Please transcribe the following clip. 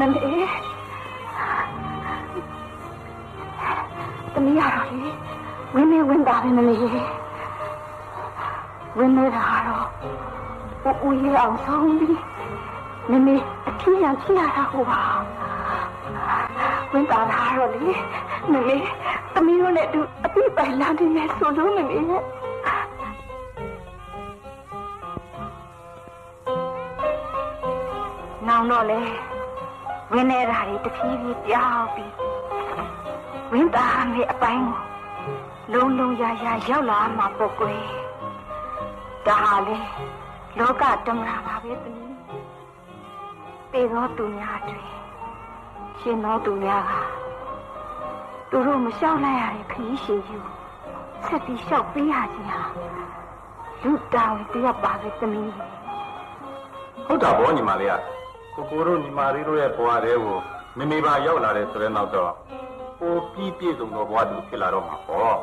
မမေတမီးရတော့လေဝင်းနေဝင်းတာပဲမမေဝင်းနေတာတော့ဦးဦးရအောင်ဆုံးပြီးမမေအထီးရချရတာဟိုပါဝင်းတာတာတော့လေမမေတမီးတို့နဲ့အတူအပြစ်ပိုင်လာနေမယ်ဆိုလို့မမေရဲ့နောင်တော့လေ ဝင်းနေတာတွေတဖြည်းဖြည်းပြောင်းပြီးဝင်းသားမေအပိုင်းကိုလုံးလုံးရရရောက်လာမှာပေါ့ကွယ်ဒါဟာလေလောကတမရာပါပဲသမီးပေသောသူများတွေရှင်သောသူများကသူတို့မလျှောက်လိုက်ရတဲ့ခရီးရှင်ယူဆက်ပြီးလျှောက်ပေးရခြင်းဟာလူတောင်တရားပါပဲသမီးဟုတ်တာဗောညီမလေးက ကိုကိုတို့ညီမလေးတို့ရဲ့ဘဝတဲကိုမမေပါရောက်လာတယ်ဆိုတဲ့နောက်တော့ပိုပြီးပြည့်စုံသောဘဝတူဖြစ်လာတော့မှာပေါ့